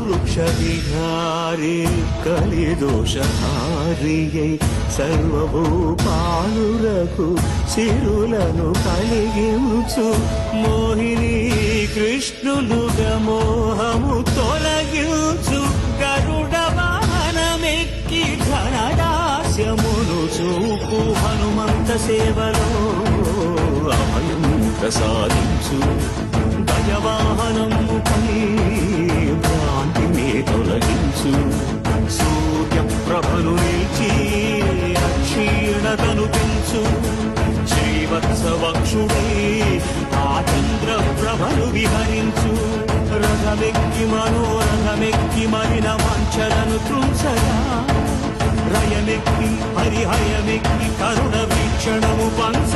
హరి కలిదోషహారియై సర్వభూపాలురకు సిరులను కలిగించు. మోహిని కృష్ణులుగా మోహము తొలగించు. గరుడ వాహనమెక్కి ఘనదాస్యమును చూపు. హనుమంత సేవలో అభయం ప్రసాదించు తొలగించు సూర్య ప్రభను నిలిచి అక్షీణతను పెంచు శ్రీవత్సవక్షుడే ఆ చంద్ర ప్రభను విహరించు. రథమెక్కి మనోరథమెక్కి మరిన మంచలను తృంచగా రయమెక్కి హరిహయమెక్కి కరుణ వీక్షణము పంచ